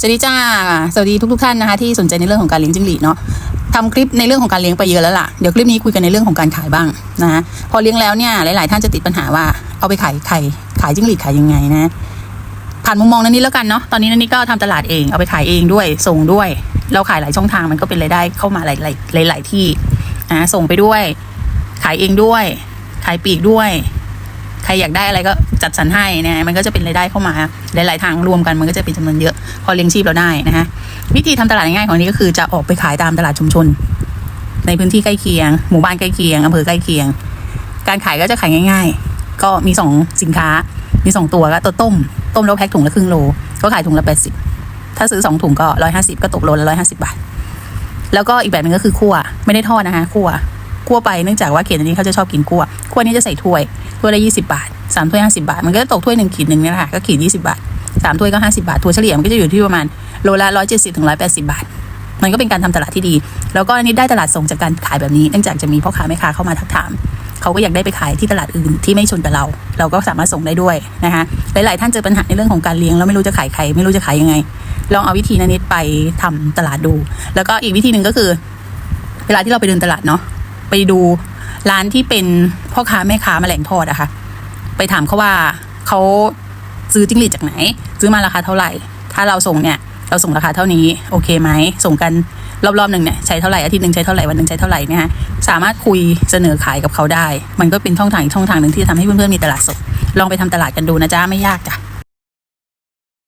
สวัสดีจ้า สวัสดีทุกทท่านนะคะที่สนใจในเรื่องของการเลี้ยงจิ้งหรีดเนาะทำคลิปในเรื่องของการเลี้ยงไปเยอะแล้วล่ะ เดี๋ยวคลิปนี้คุยกันในเรื่องของการขายบ้างนะพอเลี้ยงแล้วเนี่ยหลาย ๆ ท่านจะติดปัญหาว่าเอาไปขายไข่ขายจิ้งหรีดขายยังไงนะผ่านมุมมองนั้นนี้แล้วกันเนาะตอนนี้นันนี้ก็ทำตลาดเองเอาไปขายเองด้วยส่งด้วย เราขายหลายช่องทางมันก็เป็นรายได้เข้ามาหลาย ๆ หลาย ๆ ที่นะส่งไปด้วย ขายเองด้วย ขายปีกด้วย ครอยากได้อะไรก็จัดสรรให้นะ มันก็จะเป็นรายได้เข้ามา หลาย ๆ ทางรวมกันมันก็จะเป็นจำนวนเยอะ พอเลี้ยงชีพเราได้นะฮะวิธีทำตลาดง่ายของนี้ก็คือจะออกไปขายตามตลาดชุมชน ในพื้นที่ใกล้เคียง หมู่บ้านใกล้เคียงอำเภอใกล้เคียง การขายก็จะขายง่าย ๆ ก็มีสองสินค้า มีสองตัวก็ตัวต้ม ต้มแล้วแพ็คถุงละครึ่งโล ก็ขายถุงละแปดสิบถ้าซื้อสองถุงก็ร้อยห้าสิบก็ตกโลละร้อยห้าสิบาท แล้วก็อีกแบบนึงก็คือคั่ว ไม่ได้ทอดนะคะคั่วคั่วไปเนื่องจากว่าเขตอันนี้เขาจะชอบกินคั่วคั่วนี้จะใส่ถ้วย ถ้วยละยี่สิบาทสามถ้วยห้าสิบาท มันก็จะตกถ้วยหนึ่งขีดหนึ่งนี่แหละก็ขีดยี่สิบาทสามถ้วยก็ห้าสิบาทถั่วเฉลี่ยมันก็จะอยู่ที่ประมาณโลละร้อยเจ็ดสิบถึงร้อยแปดสิบาท มันก็เป็นการทำตลาดที่ดี แล้วก็อันนี้ได้ตลาดส่งจากการขายแบบนี้เนื่องจากจะมีพ่อค้าแม่ค้าเข้ามาทักถามเขาก็อยากได้ไปขายที่ตลาดอื่นที่ไม่ชนกับเรา เราก็สามารถส่งได้ด้วยนะคะหลาย ๆ ท่านเจอปัญหาในเรื่องของการเลี้ยงแล้วไม่รู้จะขายใครไม่รู้จะขายยังไง ลองเอาวิธีนั้นนิดไปทำตลาดดู แล้วก็อีกวิธีหนึ่งก็คือ เวลาที่เราไปเดินตลาดเนาะไปดู ร้านที่เป็นพ่อค้าแม่ค้าแมลงทอดอะค่ะ ไปถามเขาว่าเขาซื้อจิ้งหรีดจากไหน ซื้อมาราคาเท่าไหร่ ถ้าเราส่งเนี่ย เราส่งราคาเท่านี้ โอเคไหมส่งกันรอบๆหนึ่งเนี่ยใช้เท่าไหร่อาทิตย์หนึ่งใช้เท่าไหร่วันหนึ่งใช้เท่าไหร่เนี่ยฮะสามารถคุยเสนอขายกับเขาได้ มันก็เป็นช่องทางอีกช่องทางหนึ่งที่จะทำให้เพื่อนๆมีตลาดสดลองไปทำตลาดกันดูนะจ๊ะไม่ยากจ้ะ